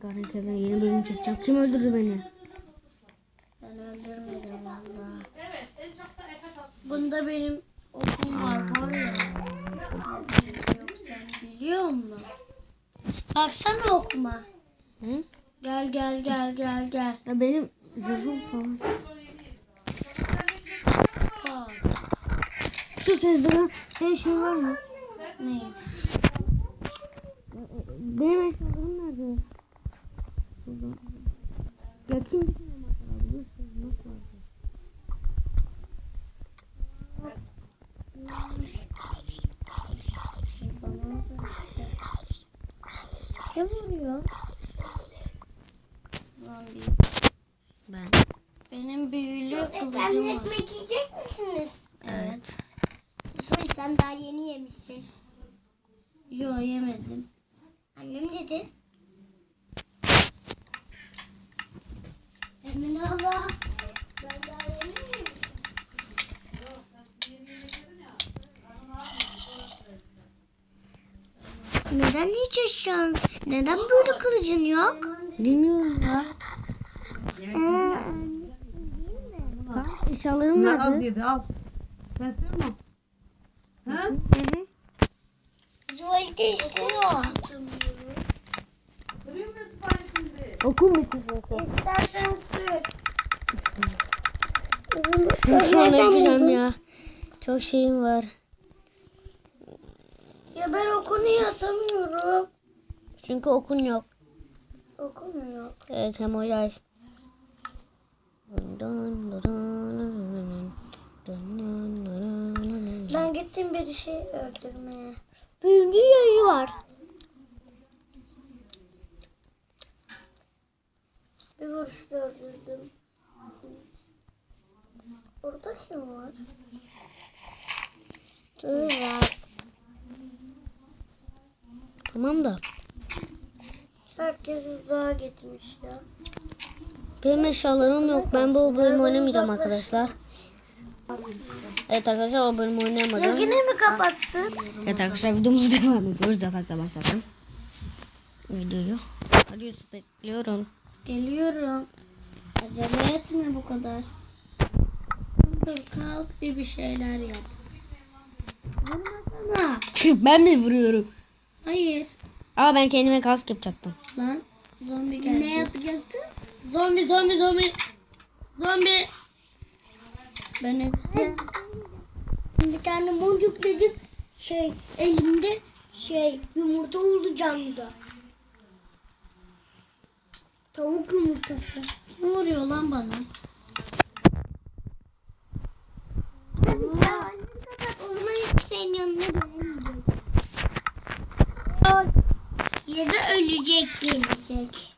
Karakterden yeni bölüm çıkacak. Kim öldürdü beni? Ben öldürmedim valla. Bunda benim okum var var ya. Yok sen biliyor musun? Baksana okuma. Hı? Gel gel gel gel gel. Ya benim zırhım falan. Şu sezdiren şey şey var mı? Ne? Benim eşyalarım nerede? Ya kim bir tane masal biliyorsun nasıl vardı? Kim vuruyor? Zombi. Ben. Benim büyülü kılıcım var. ekmek yiyecek misiniz? Evet. İsmail sen daha yeni yemişsin. Yo yemedim. Annem dedi. Emine abla. Neden hiç eşyan? Neden böyle kılıcın yok? Bilmiyorum ya. Tamam, eşyalarım Bunlar az nerede? yedi al. Sen istiyor musun? Ha? Hı hı. Tuvalete istiyor. Okul bitti zaten. İstersen sür. Şu an gideceğim ya. Çok şeyim var. Ya ben okunu yatamıyorum. Çünkü okun yok. Okum yok. Evet hem o yay. Ben gittim bir şey öldürmeye. Büyülü yayı var. Bir vuruşla öldürdüm. Burada kim var? Dur var. Tamam da. Herkes uzağa gitmiş ya. Benim eşyalarım yok. Ben bu bölümü oynamayacağım arkadaşlar. Evet arkadaşlar o bölümü Ya oynayamadım. yine mi kapattın? Evet arkadaşlar videomuzu devam ediyoruz. Yatakta başladım. Videoyu. Hadi Yusuf bekliyorum. Geliyorum. Acele etme bu kadar. Kalk bir bir şeyler yap. Vurmasana. ben mi vuruyorum? Hayır. Aa ben kendime kask yapacaktım. Lan zombi geldi. Ne yapacaktın? Zombi zombi zombi. Zombi. Ben öldüm. Bir tane boncuk dedim. Şey elimde şey yumurta oldu canlıda. Tavuk yumurtası. Kim vuruyor lan bana? Ya annem kapat o zaman hiç senin yanına. Ya da ölecek gelecek.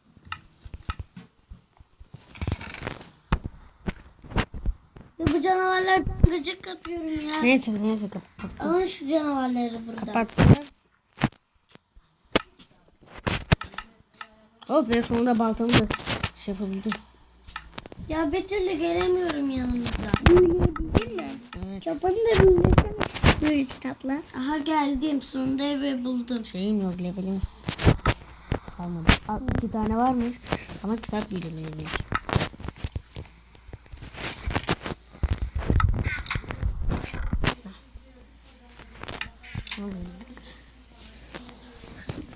Ya bu canavarlardan gıcık kapıyorum ya. Neyse neyse kapat. Alın şu canavarları burada. Kapat. Hop ben sonunda baltamı da şey yapabildim. Ya bir türlü gelemiyorum yanınıza. Büyüleyebildin mi? Evet. Çapanı da büyülesene. Böyle kitaplar. Aha geldim. Sonunda evi buldum. Şeyim yok levelim. Kalmadı. Al, iki tane varmış. Ama kitap yürümeyelim.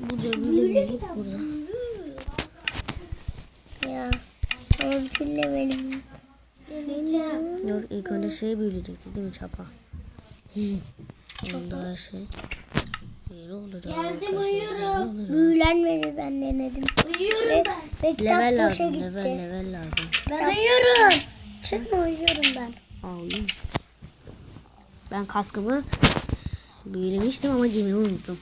Burada böyle bir burada. Ya. Bütün levelim. İlk önce şey büyüyecekti değil mi çapa? Onda her şey. Yeri olacak. Geldim uyuyorum. Büyülenmedi ben denedim. Uyuyorum Ve, ben. ve kitap Level boşa lazım, gitti. level level lazım. Ben uyuyorum. Çıkma uyuyorum ben. Aa, uyumuş. Ben kaskımı büyülemiştim ama giymeyi unuttum.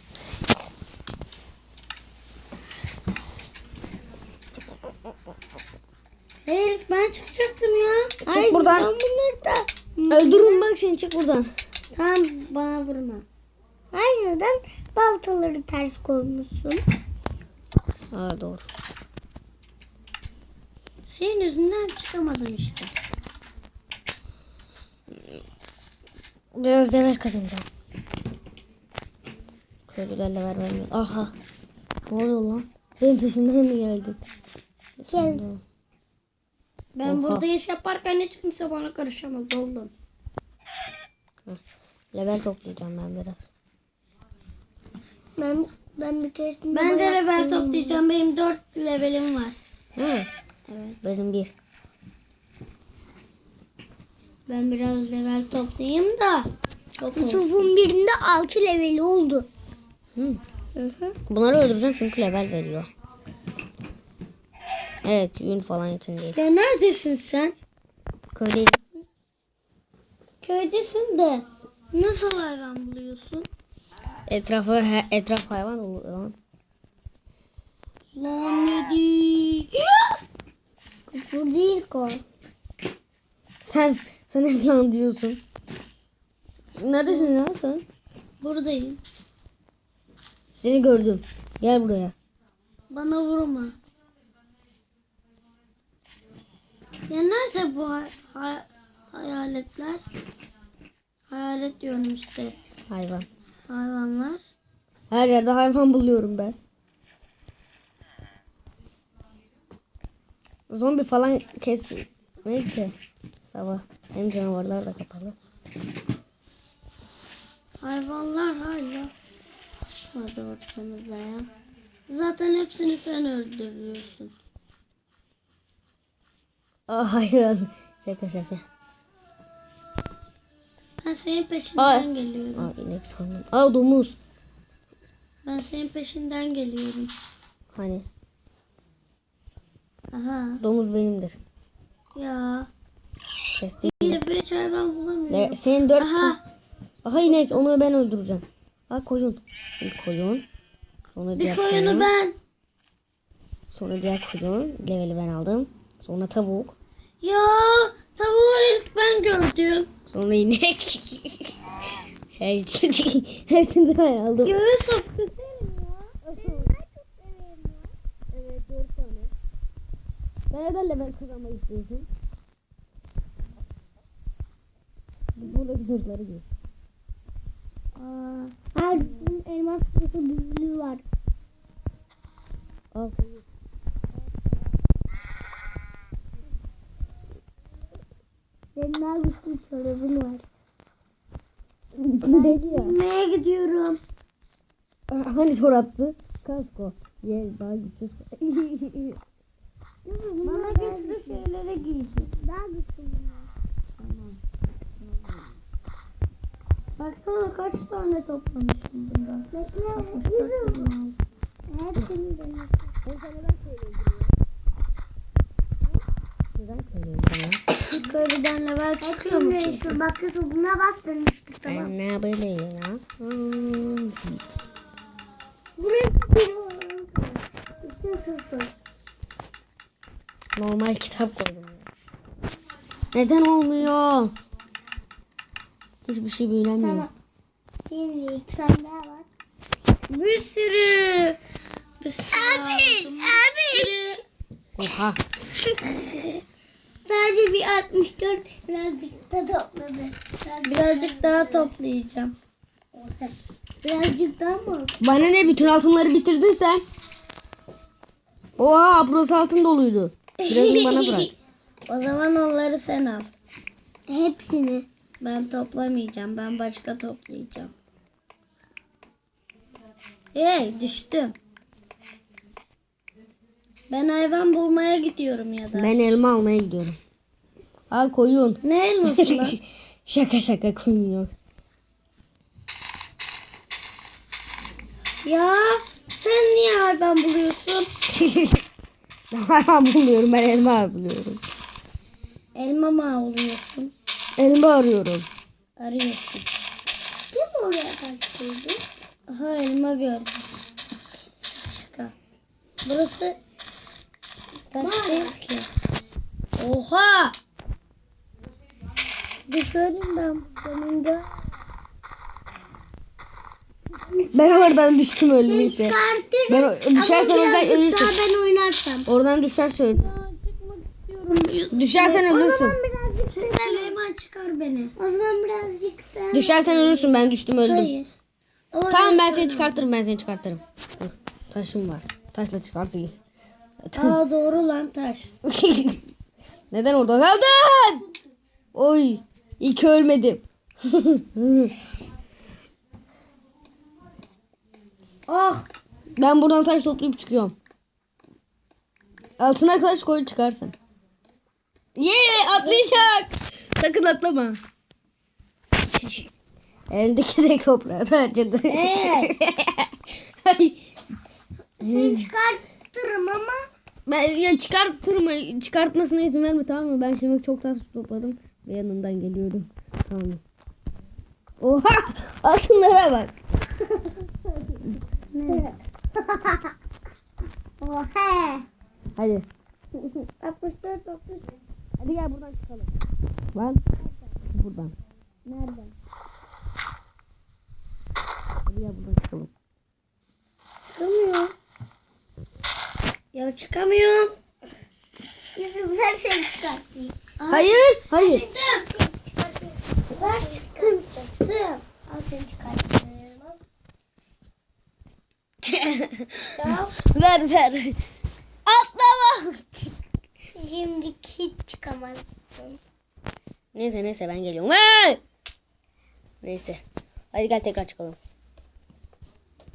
Ben çıkacaktım ya. Çık buradan. Ben bunları da Öldürürüm bak seni çık buradan. Tamam bana vurma. Ayrıca baltaları ters koymuşsun. Aa doğru. Senin yüzünden çıkamadım işte. Biraz level kazanacağım. Köylülerle ver vermiyor. Aha. Ne oluyor lan? Benim peşimden mi geldin? Gel. Ben Oha. burada iş yaparken hiç kimse bana karışamaz oğlum. Level toplayacağım ben biraz. Ben ben bir keresinde Ben de bayağı- level toplayacağım. Benim 4 levelim var. Hı. Evet. Benim bir. Ben biraz level toplayayım da. Yusuf'un birinde 6 leveli oldu. Hı. Hı hı. Bunları öldüreceğim çünkü level veriyor. Evet yün falan için değil. Ya neredesin sen? Köydeyim. Köydesin de. Nasıl hayvan buluyorsun? Etrafı etraf hayvan dolu lan. Lan yedi. Bu değil ko. Sen sen hep lan diyorsun. Neredesin lan sen? Buradayım. Seni gördüm. Gel buraya. Bana vurma. Ya nerede bu hay- hay- hayaletler? Hayalet diyorum işte. Hayvan. Hayvanlar. Her yerde hayvan buluyorum ben. Zombi falan kesmek ki sabah. Hem canavarlar da kapalı. Hayvanlar hala. Hadi ortamızda ya. Zaten hepsini sen öldürüyorsun. Aa hayvan. Şaka şaka. Ben senin peşinden Ay. geliyorum. Aa inek sandım. Aa domuz. Ben senin peşinden geliyorum. Hani Aha. domuz benimdir. Ya. Kestik. Bir de bir hayvan bulamıyorum. Ne, senin dört Aha. tane. Aha inek onu ben öldüreceğim. Aa koyun. Bir koyun. Sonra Bir diğer koyunu ben. Sonra diğer koyun. Leveli ben aldım. Sonra tavuk. Ya tavuğu ilk ben gördüm. Sonra inek. Hepsini, hepsini ben aldım. Ya Yusuf neden level kazanmak istiyorsun? Buradaki dörtleri gör. Aa, Her elmas kılıfı büyülüğü var. Koyun. Senin her güçlü çorabın var. Deli ya. Gidiyorum. Aa, Hani çoraptı? Kasko. Ye daha güçsüz. Bana güçlü şeyleri giyecek. Daha güçlü bunlar. Baksana kaç tane toplamışım bundan. Bekle. Kaç Yusuf. tane? Hepsini deniyorsun. Neden söylüyorsun bana? Köylüden level çıkıyor mu Hepsini ki? değiştir. Bak Yusuf buna bas dönüştür tamam. Ben ne yapayım ya? Hmm. Buraya sıfır. Normal kitap koydum. Neden olmuyor? Hiçbir şey büyülemiyor. Tamam. Şimdi iki tane daha var. Bir sürü. Bir sürü aldım. Bir sürü. Oha. Sadece bir 64 birazcık da topladı. Birazcık, Birazcık daha toplayacağım. birazcık daha mı? Bana ne bütün altınları bitirdin sen? Oha burası altın doluydu. Birazını bana bırak. O zaman onları sen al. Hepsini. Ben toplamayacağım. Ben başka toplayacağım. Hey düştüm. Ben hayvan bulmaya gidiyorum ya da. Ben elma almaya gidiyorum. Al koyun. Ne elması lan? şaka şaka koyun yok. ya sen niye hayvan buluyorsun? ben hayvan bulmuyorum ben elma buluyorum. Elma mı avlıyorsun? Elma arıyorum. Arıyorsun. Kim oraya koydu? Aha elma gördüm. Çıka. Burası taş değil ki. Oha! Düşerim ben sonunda. Ben oradan düştüm öldüm işte. Çıkartırım. Ben düşersen oradan ölürsün. daha ben oynarsam. Oradan düşersen öl. Çıkmak istiyorum. Düşersen ölürsün. Süleyman çıkar beni. O zaman birazcık da... Düşersen ölürsün ben düştüm öldüm. Hayır. Ama Tamam ben seni çıkartırım ben seni çıkartırım. Dur taşım var. Taşla çıkarsın. Aa doğru lan taş. Neden orada kaldın? Oy. İyi ki ölmedim. Ah Ben buradan taş toplayıp çıkıyorum. Altına taş koy çıkarsın. Ye atlayacak. Sakın atlama. Eldeki de toprağı da harcadı. Evet. Ay, Seni çıkartırım ama ben ya çıkartırma, çıkartmasına izin verme tamam mı? Ben şimdi çok taş topladım ve yanından geliyorum. Tamam. Oha! Altınlara bak. oha. Hadi. 64 60. Hadi gel buradan çıkalım. Lan. Buradan. Nereden? Hadi gel buradan çıkalım. çıkamıyorum. Ya çıkamıyorum. Yusuf ver seni çıkartayım. Hayır, hayır. Ver çıktım çıktım. Al seni çıkartayım. Tamam. ver ver. Atlama. Şimdi hiç çıkamazsın. Neyse neyse ben geliyorum. Vay! Neyse. Hadi gel tekrar çıkalım.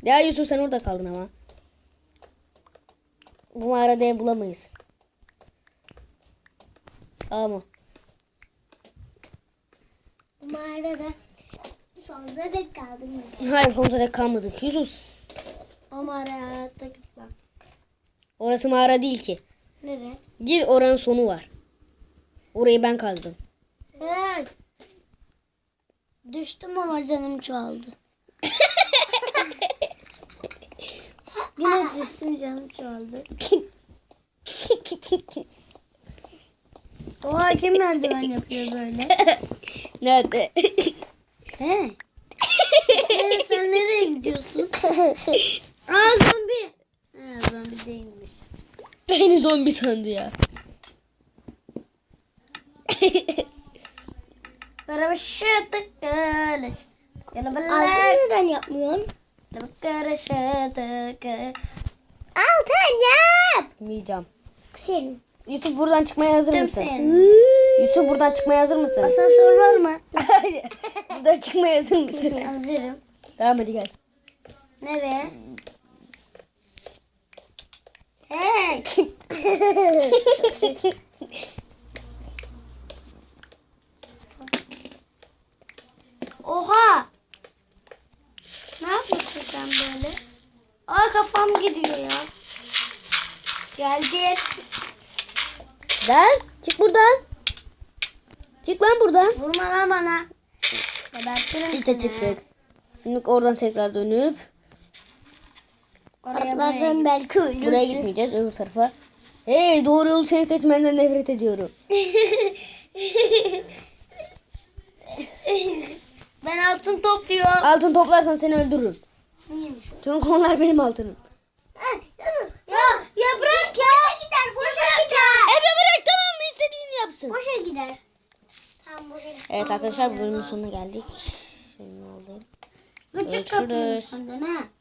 Ya Yusuf sen orada kaldın ama. Bu mağarada bulamayız. Ama Mağarada sonsuza dek kaldınız. hayır sonsuza dek kalmadık. Yusuf O mağaraya gitmem. orası mağara değil ki. Nereye? Gir oranın sonu var. Orayı ben kazdım. Hey. Düştüm ama canım çoğaldı. Yine düştüm canım çoğaldı. Oha kim merdiven yapıyor böyle? Nerede? He. Nereye, sen nereye gidiyorsun? Aa zombi. Ha zombi değilmiş. Beni zombi sandı ya. Karışıklık öyle. Altın Yalabalar. neden yapmıyorsun? Yap. Yapmayacağım. Senin. Yusuf buradan çıkmaya hazır mısın? Sen. Yusuf buradan çıkmaya hazır mısın? Asansör var mı? Buradan çıkmaya hazır mısın? Hazırım. tamam hadi gel. Nereye? Hey. Oha. Ne yapıyorsun sen böyle? Aa kafam gidiyor ya. Geldim. Gel. Çık buradan. Çık lan buradan. Vurma lan bana. Gebertirim Biz de çıktık. Şimdi oradan tekrar dönüp Oraya buraya Atlarsan belki ölürsün. buraya gitmeyeceğiz öbür tarafa. Hey doğru yolu seni seçmenden nefret ediyorum. Ben altın topluyorum. Altın toplarsan seni öldürürüm. Çünkü onlar benim altınım. Ya, ya bırak ya. Boşa gider, boşa gider. Efe bırak tamam mı istediğini yapsın. Boşa gider. Tamam boşa gider. Evet arkadaşlar bölümün sonuna geldik. Şimdi ne oldu? Gıcık Görüşürüz.